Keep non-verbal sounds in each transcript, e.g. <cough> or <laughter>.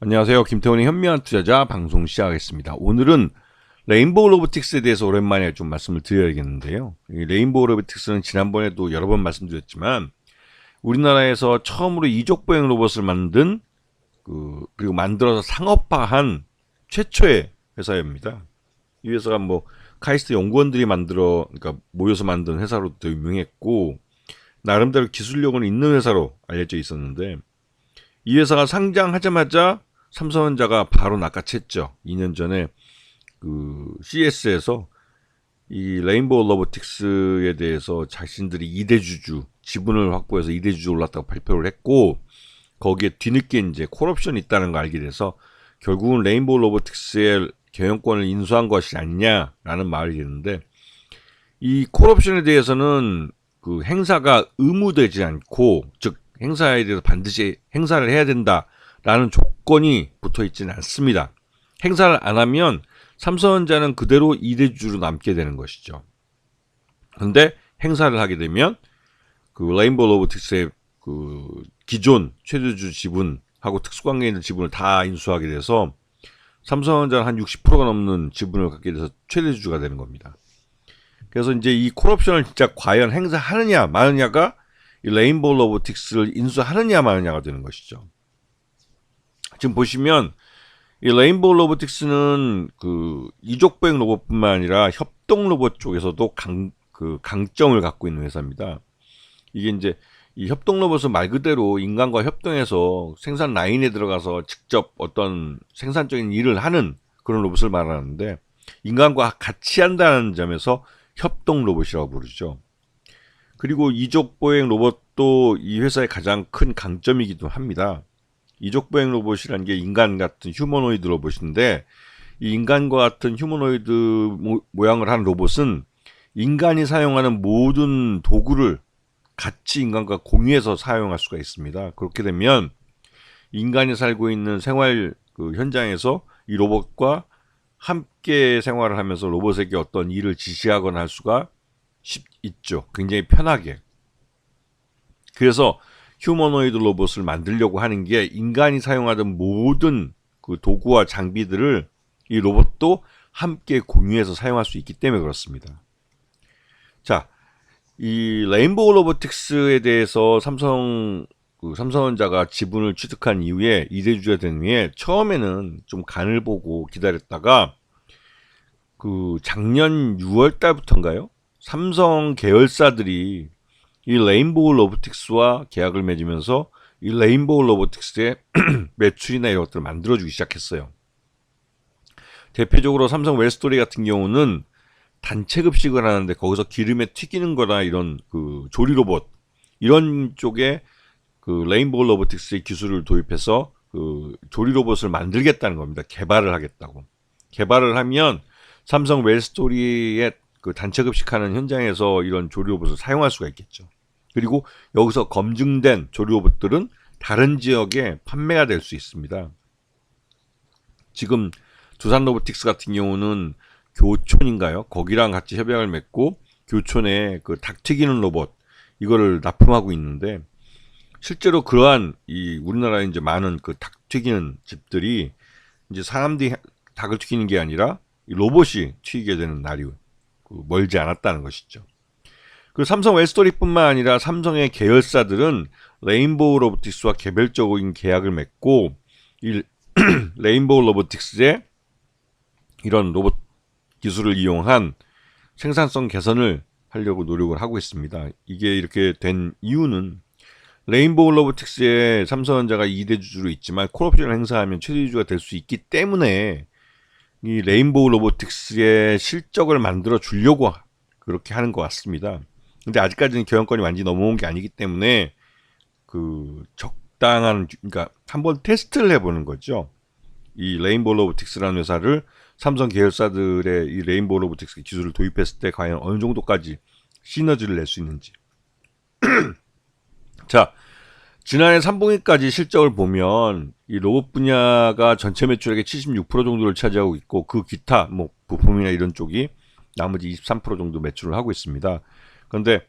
안녕하세요. 김태훈의 현미한 투자자 방송 시작하겠습니다. 오늘은 레인보우 로보틱스에 대해서 오랜만에 좀 말씀을 드려야겠는데요. 이 레인보우 로보틱스는 지난번에도 여러 번 말씀드렸지만 우리나라에서 처음으로 이족 보행 로봇을 만든 그 그리고 만들어서 상업화한 최초의 회사입니다. 이 회사가 뭐 카이스트 연구원들이 만들어 그러니까 모여서 만든 회사로도 유명했고 나름대로 기술력은 있는 회사로 알려져 있었는데 이 회사가 상장하자마자 삼성전자가 바로 낚아챘죠. 2년 전에 그 CS에서 이 레인보우 로보틱스에 대해서 자신들이 2대 주주 지분을 확보해서 2대 주주 올랐다고 발표를 했고 거기에 뒤늦게 이제 콜옵션이 있다는 걸 알게 돼서 결국은 레인보우 로보틱스의 경영권을 인수한 것이 아니냐라는 말이 있는데 이 콜옵션에 대해서는 그 행사가 의무되지 않고 즉 행사에 대해서 반드시 행사를 해야 된다 라는 조건이 붙어 있지는 않습니다. 행사를 안 하면 삼성전자는 그대로 2대주로 남게 되는 것이죠. 근데 행사를 하게 되면 그 레인보우 로보틱스의 그 기존 최대주 지분하고 특수관계 있는 지분을 다 인수하게 돼서 삼성전자는 한 60%가 넘는 지분을 갖게 돼서 최대주주가 되는 겁니다. 그래서 이제 이 콜옵션을 진짜 과연 행사하느냐 마느냐가 이 레인보우 로보틱스를 인수하느냐 마느냐가 되는 것이죠. 지금 보시면 이 레인보우 로보틱스는 그 이족 보행 로봇뿐만 아니라 협동 로봇 쪽에서도 강, 그 강점을 갖고 있는 회사입니다. 이게 이제 이 협동 로봇은 말 그대로 인간과 협동해서 생산 라인에 들어가서 직접 어떤 생산적인 일을 하는 그런 로봇을 말하는데 인간과 같이 한다는 점에서 협동 로봇이라고 부르죠. 그리고 이족 보행 로봇도 이 회사의 가장 큰 강점이기도 합니다. 이족 보행 로봇이라는 게 인간 같은 휴머노이드 로봇인데 이 인간과 같은 휴머노이드 모, 모양을 한 로봇은 인간이 사용하는 모든 도구를 같이 인간과 공유해서 사용할 수가 있습니다. 그렇게 되면 인간이 살고 있는 생활 그 현장에서 이 로봇과 함께 생활을 하면서 로봇에게 어떤 일을 지시하거나 할 수가 쉽, 있죠. 굉장히 편하게. 그래서 휴머노이드 로봇을 만들려고 하는 게 인간이 사용하던 모든 그 도구와 장비들을 이 로봇도 함께 공유해서 사용할 수 있기 때문에 그렇습니다. 자, 이 레인보우 로보틱스에 대해서 삼성 그 삼성전자가 지분을 취득한 이후에 이대주주가 된 후에 처음에는 좀 간을 보고 기다렸다가 그 작년 6월 달부터인가요? 삼성 계열사들이 이 레인보우 로보틱스와 계약을 맺으면서 이 레인보우 로보틱스의 <clears throat> 매출이나 이런 것들을 만들어주기 시작했어요. 대표적으로 삼성 웰스토리 같은 경우는 단체 급식을 하는데 거기서 기름에 튀기는 거나 이런 그 조리 로봇 이런 쪽에 그 레인보우 로보틱스의 기술을 도입해서 그 조리 로봇을 만들겠다는 겁니다. 개발을 하겠다고. 개발을 하면 삼성 웰스토리의 그 단체 급식하는 현장에서 이런 조리 로봇을 사용할 수가 있겠죠. 그리고 여기서 검증된 조리 로봇들은 다른 지역에 판매가 될 수 있습니다. 지금 두산 로보틱스 같은 경우는 교촌인가요? 거기랑 같이 협약을 맺고 교촌에 그 닭 튀기는 로봇 이거를 납품하고 있는데 실제로 그러한 이 우리나라에 이제 많은 그 닭 튀기는 집들이 이제 사람들이 닭을 튀기는 게 아니라 로봇이 튀기게 되는 날이 그 멀지 않았다는 것이죠. 그 삼성 웰스토리뿐만 아니라 삼성의 계열사들은 레인보우 로보틱스와 개별적인 계약을 맺고 이 <clears throat> 레인보우 로보틱스의 이런 로봇 기술을 이용한 생산성 개선을 하려고 노력을 하고 있습니다. 이게 이렇게 된 이유는 레인보우 로보틱스에 삼성전자가 2대 주주로 있지만 콜옵션을 행사하면 최대 주주가 될 수 있기 때문에 이 레인보우 로보틱스의 실적을 만들어 주려고 그렇게 하는 것 같습니다. 근데 아직까지는 경영권이 완전히 넘어온 게 아니기 때문에 그 적당한 그러니까 한번 테스트를 해보는 거죠. 이 레인보우 로보틱스라는 회사를 삼성 계열사들의 이 레인보우 로보틱스 기술을 도입했을 때 과연 어느 정도까지 시너지를 낼 수 있는지. <clears throat> 자, 지난해 3분기까지 실적을 보면 이 로봇 분야가 전체 매출액의 76% 정도를 차지하고 있고 그 기타 뭐 부품이나 이런 쪽이 나머지 23% 정도 매출을 하고 있습니다. 그런데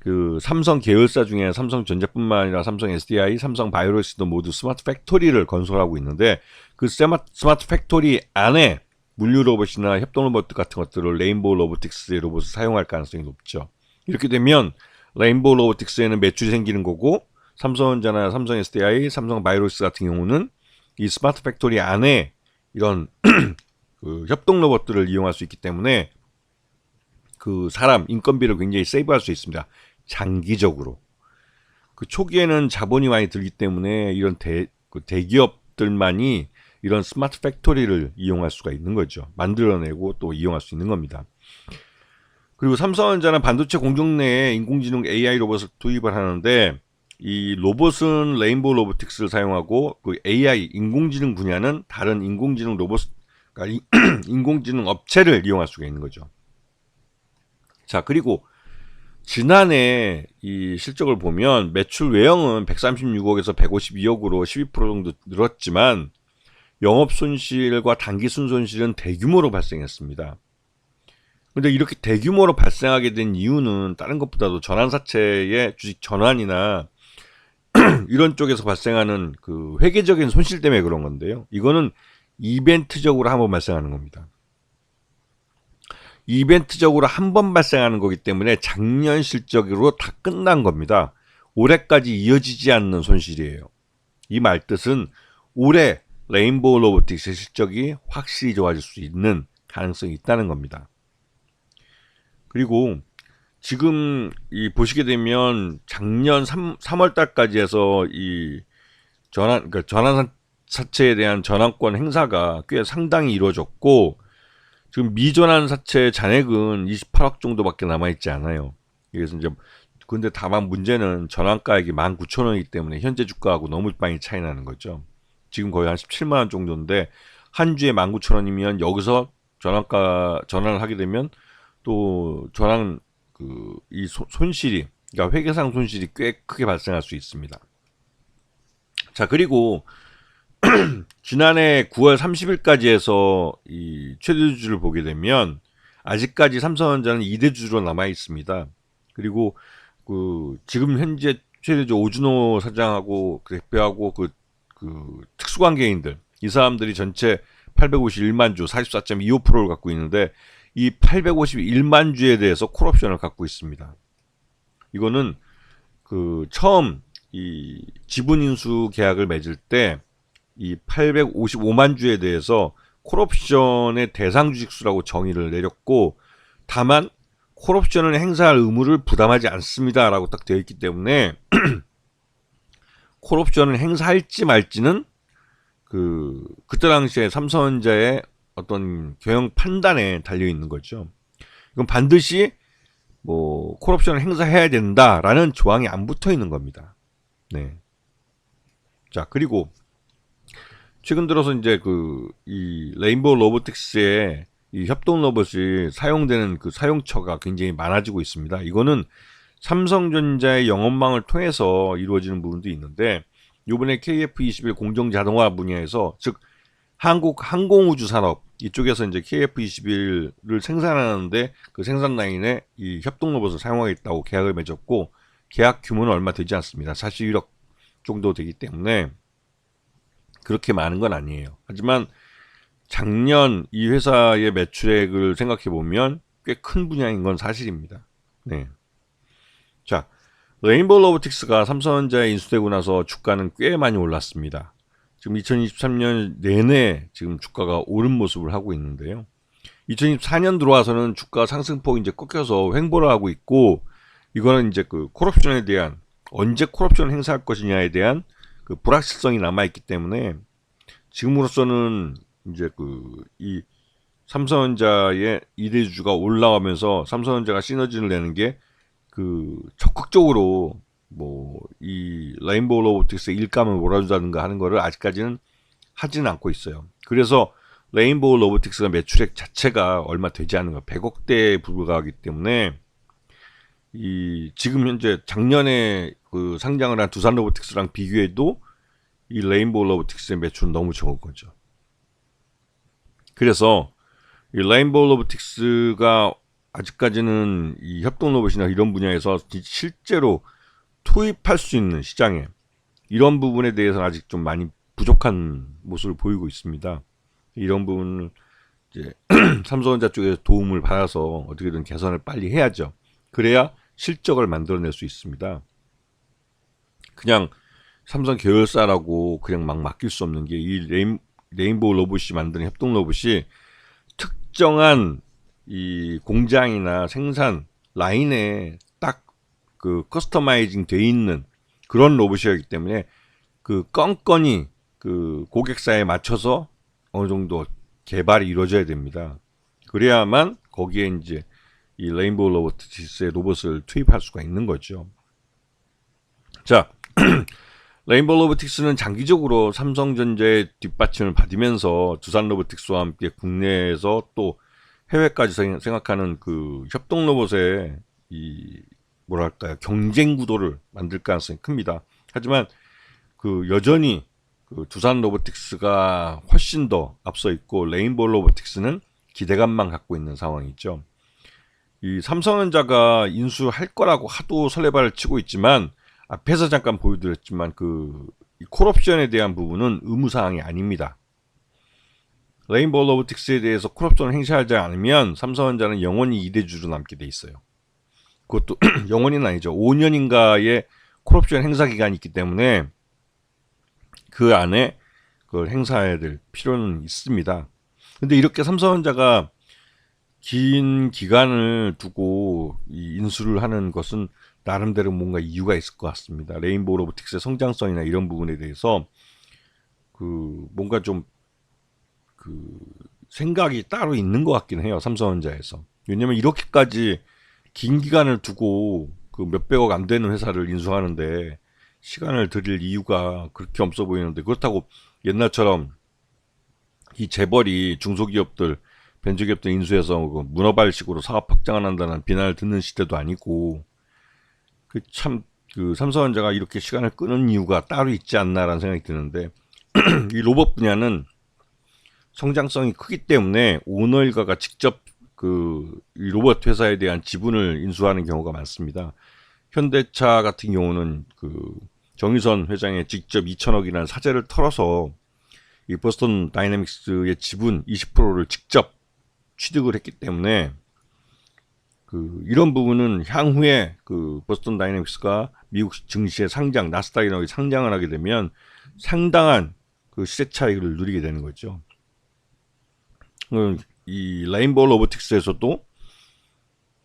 그 삼성 계열사 중에 삼성전자뿐만 아니라 삼성 SDI, 삼성 바이오로스도 모두 스마트 팩토리를 건설하고 있는데 그 스마트, 팩토리 안에 물류 로봇이나 협동 로봇 같은 것들을 레인보우 로보틱스의 로봇을 사용할 가능성이 높죠. 이렇게 되면 레인보우 로보틱스에는 매출이 생기는 거고 삼성전자나 삼성 SDI, 삼성 바이오로스 같은 경우는 이 스마트 팩토리 안에 이런 <clears throat> 그 협동 로봇들을 이용할 수 있기 때문에 그 사람 인건비를 굉장히 세이브할 수 있습니다. 장기적으로 그 초기에는 자본이 많이 들기 때문에 이런 대, 그 대기업들만이 이런 스마트 팩토리를 이용할 수가 있는 거죠. 만들어내고 또 이용할 수 있는 겁니다. 그리고 삼성전자는 반도체 공정 내에 인공지능 AI 로봇을 투입을 하는데 이 로봇은 레인보우 로보틱스를 사용하고 그 AI 인공지능 분야는 다른 인공지능 로봇 그러니까 <clears throat> 인공지능 업체를 이용할 수가 있는 거죠. 자 그리고 지난해 이 실적을 보면 매출 외형은 136억에서 152억으로 12% 정도 늘었지만 영업 손실과 단기 순 손실은 대규모로 발생했습니다. 근데 이렇게 대규모로 발생하게 된 이유는 다른 것보다도 전환사채의 주식 전환이나 <clears throat> 이런 쪽에서 발생하는 그 회계적인 손실 때문에 그런 건데요. 이거는 이벤트적으로 한번 발생하는 겁니다. 이벤트적으로 한 번 발생하는 거기 때문에 작년 실적으로 다 끝난 겁니다. 올해까지 이어지지 않는 손실이에요. 이 말 뜻은 올해 레인보우 로보틱스의 실적이 확실히 좋아질 수 있는 가능성이 있다는 겁니다. 그리고 지금 이 보시게 되면 작년 3, 3월 달까지 해서 이 전환 그러니까 전환 사채에 대한 전환권 행사가 꽤 상당히 이루어졌고 지금 미전환 사채 잔액은 28억 정도밖에 남아 있지 않아요. 그래서 이제 근데 다만 문제는 전환가액이 19,000원이기 때문에 현재 주가하고 너무 많이 차이 나는 거죠. 지금 거의 한 17만 원 정도인데 한 주에 19,000원이면 여기서 전환가 전환을 하게 되면 또 전환 그 이 손실이 그러니까 회계상 손실이 꽤 크게 발생할 수 있습니다. 자 그리고 <clears throat> 지난해 9월 30일까지 해서 이 최대주를 보게 되면 아직까지 삼성전자는 2대주로 남아 있습니다. 그리고 그 지금 현재 최대주 오준호 사장하고 그 대표하고 그, 그 특수관계인들 이 사람들이 전체 851만 주 44.25%를 갖고 있는데 이 851만 주에 대해서 콜옵션을 갖고 있습니다. 이거는 그 처음 이 지분 인수 계약을 맺을 때 이 855만 주에 대해서 콜옵션의 대상 주식수라고 정의를 내렸고 다만 콜옵션을 행사할 의무를 부담하지 않습니다라고 딱 되어 있기 때문에 <clears throat> 콜옵션을 행사할지 말지는 그 그때 당시에 삼성전자의 어떤 경영 판단에 달려 있는 거죠. 이건 반드시 뭐 콜옵션을 행사해야 된다라는 조항이 안 붙어 있는 겁니다. 네. 자 그리고 최근 들어서 이제 그 이 레인보우 로보틱스의 이 협동 로봇이 사용되는 그 사용처가 굉장히 많아지고 있습니다. 이거는 삼성전자의 영업망을 통해서 이루어지는 부분도 있는데 이번에 KF21 공정 자동화 분야에서 즉 한국 항공우주 산업 이쪽에서 이제 KF21을 생산하는데 그 생산 라인에 이 협동 로봇을 사용하겠다고 계약을 맺었고 계약 규모는 얼마 되지 않습니다. 41억 정도 되기 때문에 그렇게 많은 건 아니에요. 하지만 작년 이 회사의 매출액을 생각해 보면 꽤 큰 분야인 건 사실입니다. 네. 자, 레인보우 로보틱스가 삼성전자에 인수되고 나서 주가는 꽤 많이 올랐습니다. 지금 2023년 내내 지금 주가가 오른 모습을 하고 있는데요. 2024년 들어와서는 주가 상승폭이 이제 꺾여서 횡보를 하고 있고 이거는 이제 그 콜옵션에 대한 언제 콜옵션 행사할 것이냐에 대한 그 불확실성이 남아 있기 때문에 지금으로서는 이제 그 이 삼성전자의 이대주가 올라가면서 삼성전자가 시너지를 내는 게 그 적극적으로 뭐 이 레인보우 로보틱스의 일감을 몰아준다든가 하는 거를 아직까지는 하지는 않고 있어요. 그래서 레인보우 로보틱스가 매출액 자체가 얼마 되지 않은 거 100억대에 불과하기 때문에 이 지금 현재 작년에 그 상장을 한 두산 로보틱스랑 비교해도 이 레인보우 로보틱스의 매출은 너무 적은 거죠. 그래서 이 레인보우 로보틱스가 아직까지는 이 협동 로봇이나 이런 분야에서 실제로 투입할 수 있는 시장에 이런 부분에 대해서는 아직 좀 많이 부족한 모습을 보이고 있습니다. 이런 부분을 이제 <clears throat> 삼성전자 쪽에서 도움을 받아서 어떻게든 개선을 빨리 해야죠. 그래야 실적을 만들어낼 수 있습니다. 그냥 삼성 계열사라고 그냥 막 맡길 수 없는 게 이 레인, 레인보우 로봇이 만드는 협동 로봇이 특정한 이 공장이나 생산 라인에 딱 그 커스터마이징 돼 있는 그런 로봇이었기 때문에 그 건건이 그 고객사에 맞춰서 어느 정도 개발이 이루어져야 됩니다. 그래야만 거기에 이제 이 레인보우 로보틱스의 로봇을 투입할 수가 있는 거죠. 자, <clears throat> 레인보우 로보틱스는 장기적으로 삼성전자의 뒷받침을 받으면서 두산 로보틱스와 함께 국내에서 또 해외까지 생- 생각하는 그 협동 로봇의 이 뭐랄까요 경쟁 구도를 만들 가능성이 큽니다. 하지만 그 여전히 그 두산 로보틱스가 훨씬 더 앞서 있고 레인보우 로보틱스는 기대감만 갖고 있는 상황이죠. 이 삼성전자가 인수할 거라고 하도 설레발을 치고 있지만 앞에서 잠깐 보여드렸지만 그 콜옵션에 대한 부분은 의무 사항이 아닙니다. 레인보우 로보틱스에 대해서 콜옵션을 행사하지 않으면 삼성전자는 영원히 이대주로 남게 돼 있어요. 그것도 <clears throat> 영원히는 아니죠. 5년인가의 콜옵션 행사 기간이 있기 때문에 그 안에 그걸 행사해야 될 필요는 있습니다. 근데 이렇게 삼성전자가 긴 기간을 두고 이 인수를 하는 것은 나름대로 뭔가 이유가 있을 것 같습니다. 레인보우 로보틱스의 성장성이나 이런 부분에 대해서 그 뭔가 좀 그 생각이 따로 있는 것 같긴 해요. 삼성전자에서. 왜냐면 이렇게까지 긴 기간을 두고 그 몇백억 안 되는 회사를 인수하는데 시간을 들일 이유가 그렇게 없어 보이는데 그렇다고 옛날처럼 이 재벌이 중소기업들 벤처기업들 인수해서 그 문어발식으로 사업 확장을 한다는 비난을 듣는 시대도 아니고 그 참 그 삼성전자가 이렇게 시간을 끄는 이유가 따로 있지 않나라는 생각이 드는데 <clears throat> 이 로봇 분야는 성장성이 크기 때문에 오너 일가가 직접 그이 로봇 회사에 대한 지분을 인수하는 경우가 많습니다. 현대차 같은 경우는 그 정의선 회장의 직접 2천억이라는 사재를 털어서 이 보스턴 다이내믹스의 지분 20%를 직접 취득을 했기 때문에 그 이런 부분은 향후에 그 보스턴 다이내믹스가 미국 증시에 상장 나스닥이나 상장을 하게 되면 상당한 그 시세 차익을 누리게 되는 거죠. 음, 이 레인보우 로보틱스에서도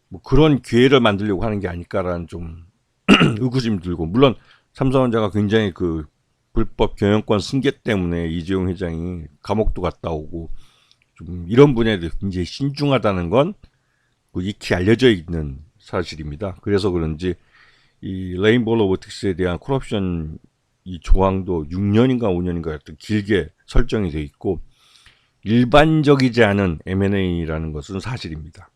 뭐 그런 기회를 만들려고 하는 게 아닐까라는 좀 <clears throat> 의구심이 들고 물론 삼성전자가 굉장히 그 불법 경영권 승계 때문에 이재용 회장이 감옥도 갔다 오고 좀 이런 분야에 대해 굉장히 신중하다는 건그 익히 알려져 있는 사실입니다. 그래서 그런지 이 레인보우 로보틱스에 대한 콜옵션 이 조항도 6년인가 5년인가 하여튼 길게 설정이 돼 있고 일반적이지 않은 M&A라는 것은 사실입니다.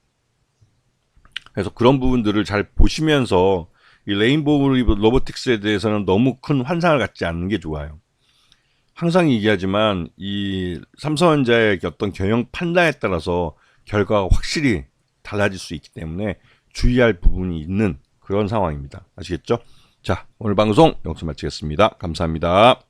그래서 그런 부분들을 잘 보시면서 이 레인보우 로보틱스에 대해서는 너무 큰 환상을 갖지 않는 게 좋아요. 항상 얘기하지만 이 삼성전자의 어떤 경영 판단에 따라서 결과가 확실히 달라질 수 있기 때문에 주의할 부분이 있는 그런 상황입니다. 아시겠죠? 자, 오늘 방송 여기서 마치겠습니다. 감사합니다.